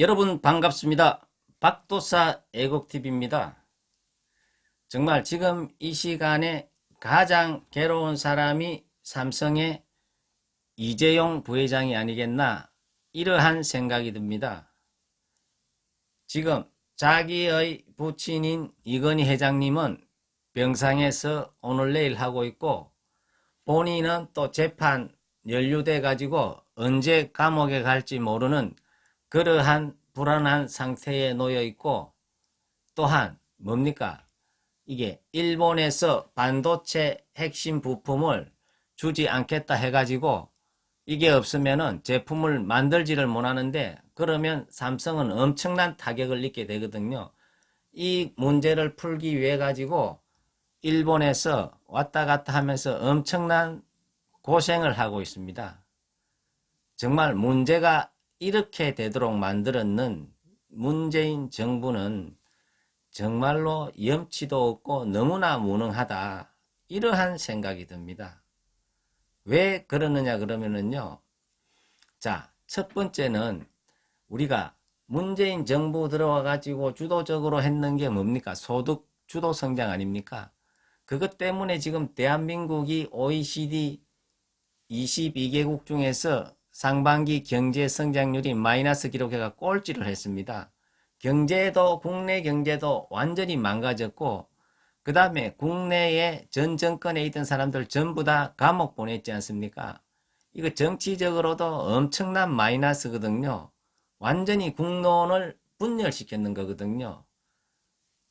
여러분 반갑습니다. 박도사 애국TV입니다. 정말 지금 이 시간에 가장 괴로운 사람이 삼성의 이재용 부회장이 아니겠나 이러한 생각이 듭니다. 지금 자기의 부친인 이건희 회장님은 병상에서 오늘 내일 하고 있고 본인은 또 재판 연루돼 가지고 언제 감옥에 갈지 모르는 그러한 불안한 상태에 놓여 있고 또한 뭡니까? 이게 일본에서 반도체 핵심 부품을 주지 않겠다 해가지고 이게 없으면은 제품을 만들지를 못하는데 그러면 삼성은 엄청난 타격을 입게 되거든요. 이 문제를 풀기 위해 가지고 일본에서 왔다 갔다 하면서 엄청난 고생을 하고 있습니다. 정말 문제가 이렇게 되도록 만들었는 문재인 정부는 정말로 염치도 없고 너무나 무능하다. 이러한 생각이 듭니다. 왜 그러느냐 그러면은요. 자, 첫 번째는 우리가 문재인 정부 들어와 가지고 주도적으로 했는 게 뭡니까? 소득 주도 성장 아닙니까? 그것 때문에 지금 대한민국이 OECD 22개국 중에서 상반기 경제 성장률이 마이너스 기록해가 꼴찌를 했습니다. 경제도 국내 경제도 완전히 망가졌고 그 다음에 국내에 전 정권에 있던 사람들 전부 다 감옥 보냈지 않습니까? 이거 정치적으로도 엄청난 마이너스거든요. 완전히 국론을 분열시켰는 거거든요.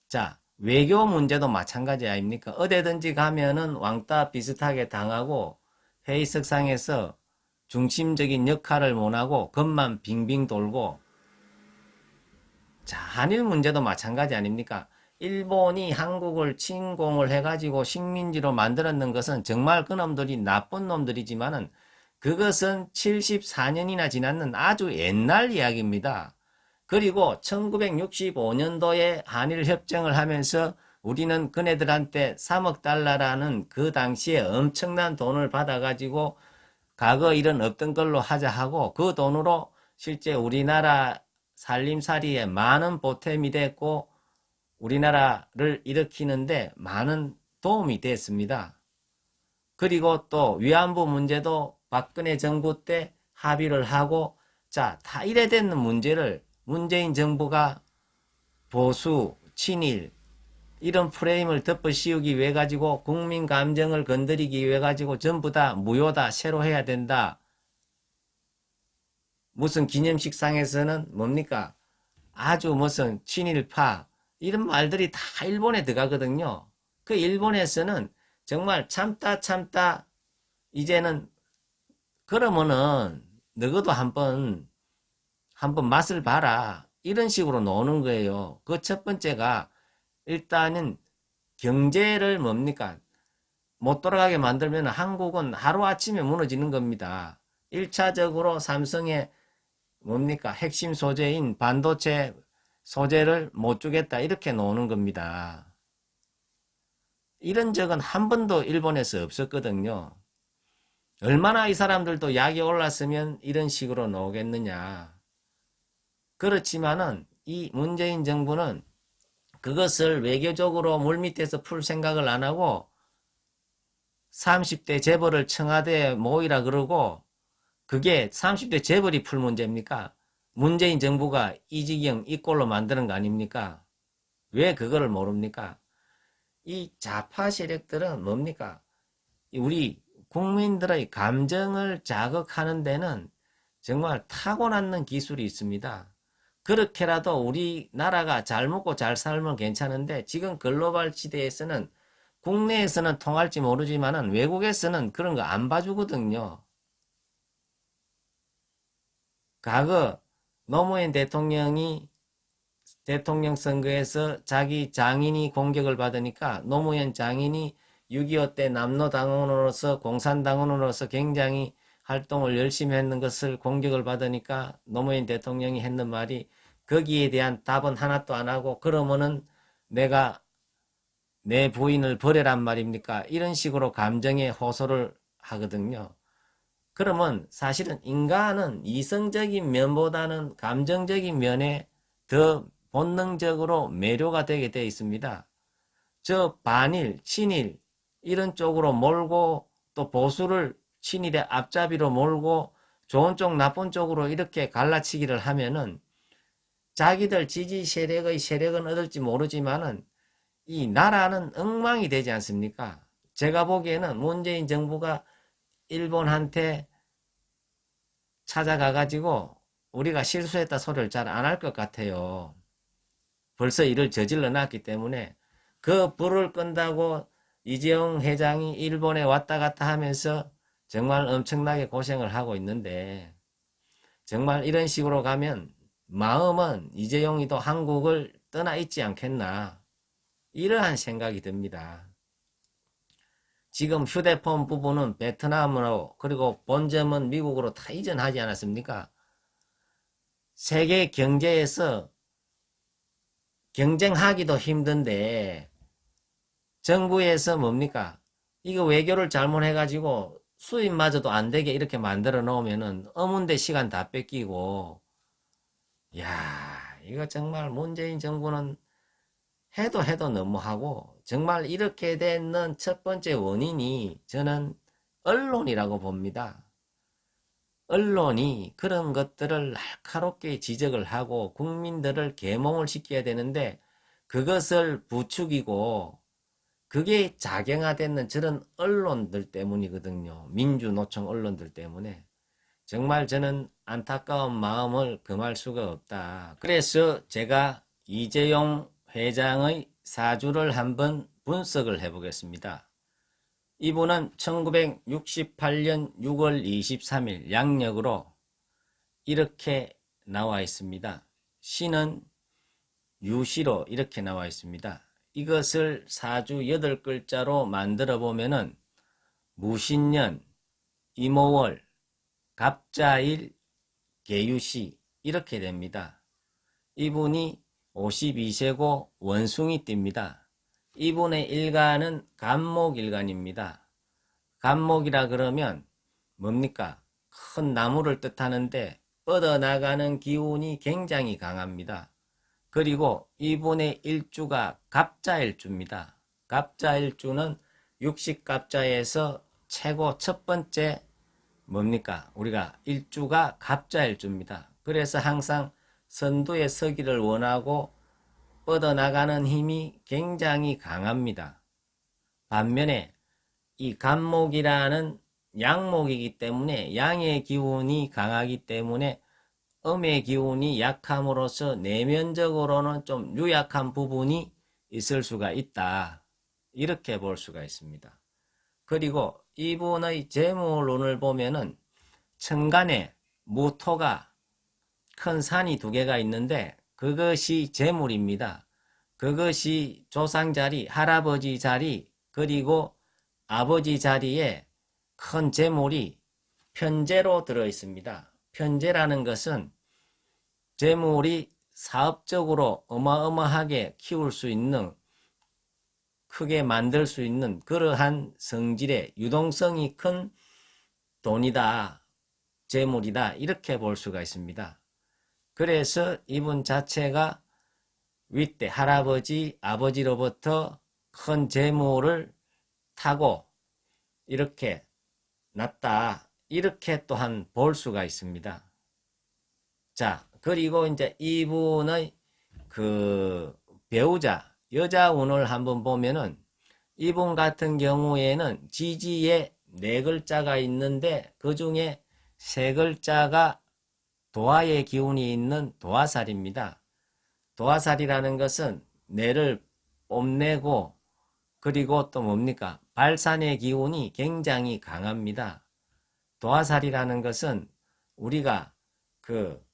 자, 외교 문제도 마찬가지 아닙니까? 어디든지 가면은 왕따 비슷하게 당하고 회의석상에서 중심적인 역할을 못하고 겉만 빙빙 돌고 자, 한일 문제도 마찬가지 아닙니까? 일본이 한국을 침공을 해가지고 식민지로 만들었는 것은 정말 그놈들이 나쁜 놈들이지만은 그것은 74년이나 지났는 아주 옛날 이야기입니다. 그리고 1965년도에 한일 협정을 하면서 우리는 그네들한테 3억 달러라는 그 당시에 엄청난 돈을 받아가지고 과거 일은 없던 걸로 하자 하고 그 돈으로 실제 우리나라 살림살이에 많은 보탬이 됐고 우리나라를 일으키는데 많은 도움이 됐습니다. 그리고 또 위안부 문제도 박근혜 정부 때 합의를 하고 자, 다 이래 되는 문제를 문재인 정부가 보수, 친일 이런 프레임을 덮어 씌우기 위해 가지고 국민 감정을 건드리기 위해 가지고 전부 다 무효다, 새로 해야 된다. 무슨 기념식상에서는 뭡니까? 아주 무슨 친일파 이런 말들이 다 일본에 들어가거든요. 그 일본에서는 정말 참다 참다 이제는 그러면은 너희도 한번 한번 맛을 봐라 이런 식으로 노는 거예요. 그 첫 번째가 일단은 경제를 뭡니까 못 돌아가게 만들면 한국은 하루아침에 무너지는 겁니다. 1차적으로 삼성의 뭡니까 핵심 소재인 반도체 소재를 못 주겠다 이렇게 노는 겁니다. 이런 적은 한 번도 일본에서 없었거든요. 얼마나 이 사람들도 약이 올랐으면 이런 식으로 나오겠느냐. 그렇지만은 이 문재인 정부는 그것을 외교적으로 물밑에서 풀 생각을 안 하고 30대 재벌을 청와대에 모이라 그러고 그게 30대 재벌이 풀 문제입니까? 문재인 정부가 이지경 이 꼴로 만드는 거 아닙니까? 왜 그거를 모릅니까? 이 좌파 세력들은 뭡니까? 우리 국민들의 감정을 자극하는 데는 정말 타고났는 기술이 있습니다. 그렇게라도 우리나라가 잘 먹고 잘 살면 괜찮은데 지금 글로벌 시대에서는 국내에서는 통할지 모르지만은 외국에서는 그런 거 안 봐주거든요. 과거 노무현 대통령이 대통령 선거에서 자기 장인이 공격을 받으니까 노무현 장인이 6.25 때 남로당원으로서 공산당원으로서 굉장히 활동을 열심히 했는 것을 공격을 받으니까 노무현 대통령이 했는 말이 거기에 대한 답은 하나도 안 하고 그러면은 내가 내 부인을 버려란 말입니까? 이런 식으로 감정에 호소를 하거든요. 그러면 사실은 인간은 이성적인 면보다는 감정적인 면에 더 본능적으로 매료가 되게 되어 있습니다. 저 반일, 친일 이런 쪽으로 몰고 또 보수를 친일의 앞잡이로 몰고 좋은 쪽 나쁜 쪽으로 이렇게 갈라치기를 하면은 자기들 지지 세력의 세력은 얻을지 모르지만은 이 나라는 엉망이 되지 않습니까? 제가 보기에는 문재인 정부가 일본한테 찾아가 가지고 우리가 실수했다 소리를 잘 안 할 것 같아요. 벌써 일을 저질러 놨기 때문에 그 불을 끈다고 이재용 회장이 일본에 왔다 갔다 하면서 정말 엄청나게 고생을 하고 있는데 정말 이런 식으로 가면 마음은 이재용이도 한국을 떠나 있지 않겠나 이러한 생각이 듭니다. 지금 휴대폰 부분은 베트남으로 그리고 본점은 미국으로 다 이전하지 않았습니까? 세계 경제에서 경쟁하기도 힘든데 정부에서 뭡니까? 이거 외교를 잘못해가지고 수입마저도 안 되게 이렇게 만들어 놓으면은 어문대 시간 다 뺏기고 야 이거 정말 문재인 정부는 해도 해도 너무하고 정말 이렇게 되는 첫 번째 원인이 저는 언론이라고 봅니다. 언론이 그런 것들을 날카롭게 지적을 하고 국민들을 계몽을 시켜야 되는데 그것을 부추기고 그게 작용화되는 저런 언론들 때문이거든요. 민주노총 언론들 때문에. 정말 저는 안타까운 마음을 금할 수가 없다. 그래서 제가 이재용 회장의 사주를 한번 분석을 해보겠습니다. 이분은 1968년 6월 23일 양력으로 이렇게 나와 있습니다. 시는 유시로 이렇게 나와 있습니다. 이것을 사주 여덟 글자로 만들어 보면은 무신년, 이모월, 갑자일, 개유시 이렇게 됩니다. 이분이 52세고 원숭이 띠입니다. 이분의 일간은 간목일간입니다. 간목이라 그러면 뭡니까? 큰 나무를 뜻하는데 뻗어나가는 기운이 굉장히 강합니다. 그리고 이분의 일주가 갑자일주입니다. 갑자일주는 육식갑자에서 최고 첫 번째 뭡니까? 우리가 일주가 갑자일주입니다. 그래서 항상 선두에 서기를 원하고 뻗어나가는 힘이 굉장히 강합니다. 반면에 이 간목이라는 양목이기 때문에 양의 기운이 강하기 때문에 음의 기운이 약함으로써 내면적으로는 좀 유약한 부분이 있을 수가 있다. 이렇게 볼 수가 있습니다. 그리고 이분의 재물론을 보면은 천간에 무토가 큰 산이 두 개가 있는데 그것이 재물입니다. 그것이 조상 자리, 할아버지 자리, 그리고 아버지 자리에 큰 재물이 편재로 들어 있습니다. 편재라는 것은 재물이 사업적으로 어마어마하게 키울 수 있는 크게 만들 수 있는 그러한 성질의 유동성이 큰 돈이다, 재물이다 이렇게 볼 수가 있습니다. 그래서 이분 자체가 윗대 할아버지, 아버지로부터 큰 재물을 타고 이렇게 났다. 이렇게 또한 볼 수가 있습니다. 자, 그리고 이제 이분의 그 배우자, 여자 운을 한번 보면은 이분 같은 경우에는 지지에 네 글자가 있는데 그 중에 세 글자가 도화의 기운이 있는 도화살입니다. 도화살이라는 것은 뇌를 뽐내고 그리고 또 뭡니까? 발산의 기운이 굉장히 강합니다. 도화살이라는 것은 우리가 그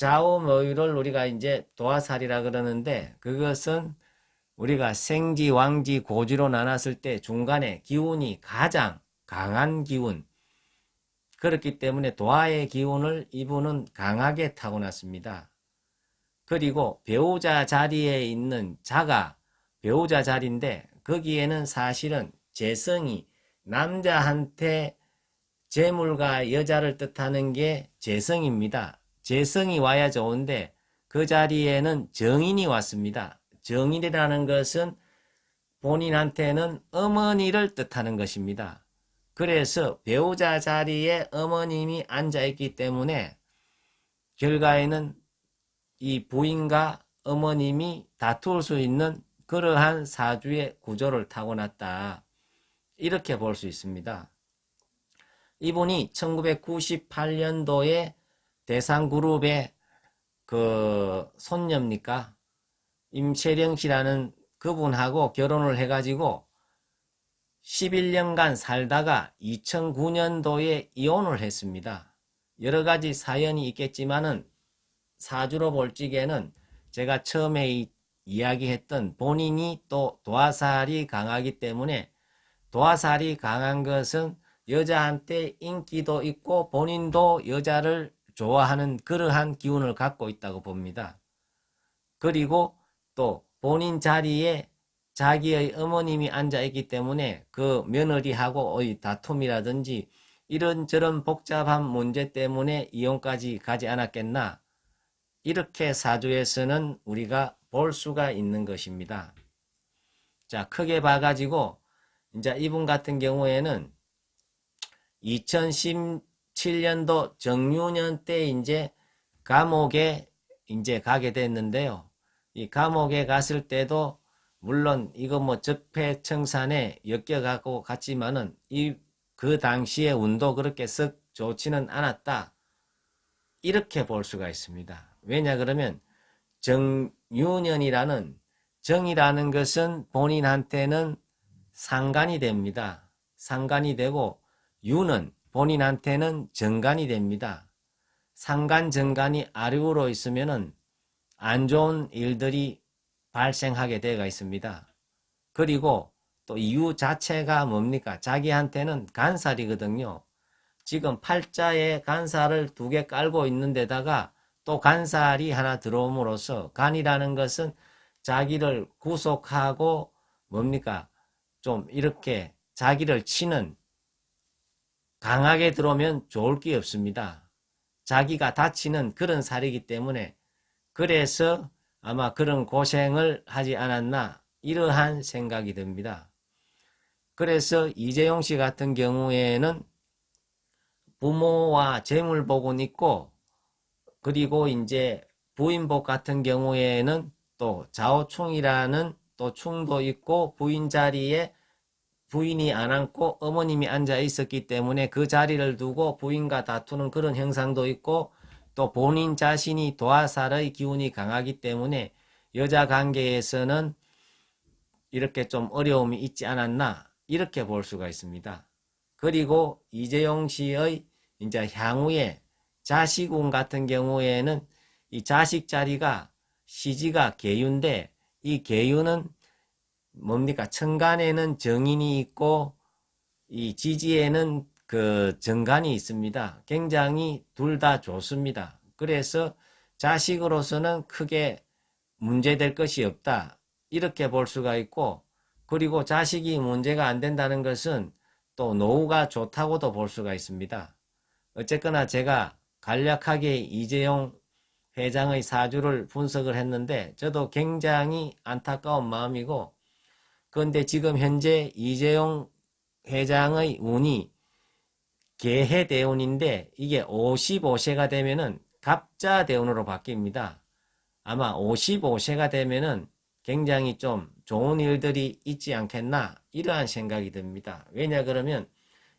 좌우모유를 우리가 이제 도화살이라 그러는데 그것은 우리가 생지, 왕지, 고지로 나눴을 때 중간에 기운이 가장 강한 기운, 그렇기 때문에 도화의 기운을 이분은 강하게 타고났습니다. 그리고 배우자 자리에 있는 자가 배우자 자리인데 거기에는 사실은 재성이 남자한테 재물과 여자를 뜻하는 게 재성입니다. 재성이 와야 좋은데 그 자리에는 정인이 왔습니다. 정인이라는 것은 본인한테는 어머니를 뜻하는 것입니다. 그래서 배우자 자리에 어머님이 앉아 있기 때문에 결과에는 이 부인과 어머님이 다툴 수 있는 그러한 사주의 구조를 타고났다. 이렇게 볼 수 있습니다. 이분이 1998년도에 대상그룹의 그 손녀입니까? 임채령 씨라는 그분하고 결혼을 해가지고 11년간 살다가 2009년도에 이혼을 했습니다. 여러 가지 사연이 있겠지만은 사주로 볼 적에는 제가 처음에 이, 이야기했던 본인이 또 도화살이 강하기 때문에 도화살이 강한 것은 여자한테 인기도 있고 본인도 여자를 좋아하는 그러한 기운을 갖고 있다고 봅니다. 그리고 또 본인 자리에 자기의 어머님이 앉아 있기 때문에 그 며느리하고의 다툼이라든지 이런저런 복잡한 문제 때문에 이혼까지 가지 않았겠나 이렇게 사주에서는 우리가 볼 수가 있는 것입니다. 자, 크게 봐가지고 이제 이분 같은 경우에는 2017년도 정유년 때 이제 감옥에 이제 가게 됐는데요. 이 감옥에 갔을 때도 물론 이거 뭐 적폐청산에 엮여가고 갔지만은 이 그 당시의 운도 그렇게 썩 좋지는 않았다. 이렇게 볼 수가 있습니다. 왜냐 그러면 정유년이라는 정이라는 것은 본인한테는 상관이 됩니다. 상관이 되고 유는 본인한테는 정관이 됩니다. 상관 정관이 아래로 있으면은 안 좋은 일들이 발생하게 되어 있습니다. 그리고 또 이유 자체가 뭡니까? 자기한테는 간살이거든요. 지금 팔자에 간살을 두 개 깔고 있는 데다가 또 간살이 하나 들어옴으로써 간이라는 것은 자기를 구속하고 뭡니까? 좀 이렇게 자기를 치는 강하게 들어오면 좋을 게 없습니다. 자기가 다치는 그런 살이기 때문에 그래서 아마 그런 고생을 하지 않았나 이러한 생각이 듭니다. 그래서 이재용 씨 같은 경우에는 부모와 재물복은 있고 그리고 이제 부인복 같은 경우에는 또 좌우충이라는 또 충도 있고 부인 자리에 부인이 안 앉고 어머님이 앉아 있었기 때문에 그 자리를 두고 부인과 다투는 그런 형상도 있고 또 본인 자신이 도화살의 기운이 강하기 때문에 여자 관계에서는 이렇게 좀 어려움이 있지 않았나 이렇게 볼 수가 있습니다. 그리고 이재용 씨의 이제 향후에 자식운 같은 경우에는 이 자식 자리가 시지가 계유인데 이 계유는 뭡니까? 천간에는 정인이 있고 이 지지에는 그 정간이 있습니다. 굉장히 둘 다 좋습니다. 그래서 자식으로서는 크게 문제될 것이 없다. 이렇게 볼 수가 있고 그리고 자식이 문제가 안 된다는 것은 또 노후가 좋다고도 볼 수가 있습니다. 어쨌거나 제가 간략하게 이재용 회장의 사주를 분석을 했는데 저도 굉장히 안타까운 마음이고 그런데 지금 현재 이재용 회장의 운이 개해 대운인데 이게 55세가 되면은 갑자 대운으로 바뀝니다. 아마 55세가 되면은 굉장히 좀 좋은 일들이 있지 않겠나 이러한 생각이 듭니다. 왜냐 그러면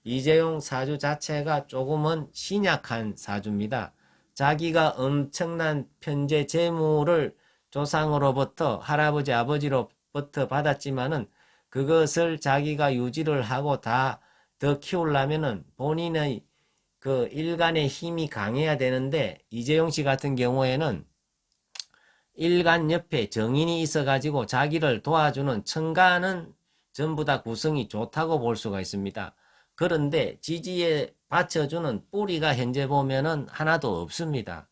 이재용 사주 자체가 조금은 신약한 사주입니다. 자기가 엄청난 편재 재물을 조상으로부터 할아버지 아버지로 부터 받았지만은 그것을 자기가 유지를 하고 다 더 키우려면은 본인의 그 일간의 힘이 강해야 되는데 이재용 씨 같은 경우에는 일간 옆에 정인이 있어가지고 자기를 도와주는 천간은 전부 다 구성이 좋다고 볼 수가 있습니다. 그런데 지지에 받쳐주는 뿌리가 현재 보면은 하나도 없습니다.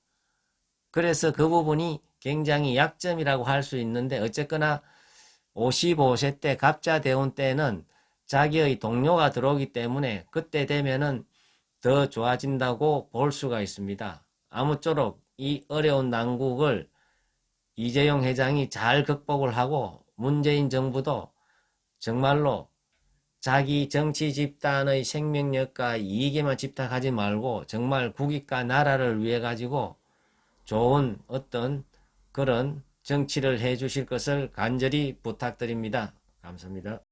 그래서 그 부분이 굉장히 약점이라고 할 수 있는데 어쨌거나 55세 때 갑자 대운 때는 자기의 동료가 들어오기 때문에 그때 되면은 더 좋아진다고 볼 수가 있습니다. 아무쪼록 이 어려운 난국을 이재용 회장이 잘 극복을 하고 문재인 정부도 정말로 자기 정치 집단의 생명력과 이익에만 집착하지 말고 정말 국익과 나라를 위해 가지고 좋은 어떤 그런 정치를 해 주실 것을 간절히 부탁드립니다. 감사합니다.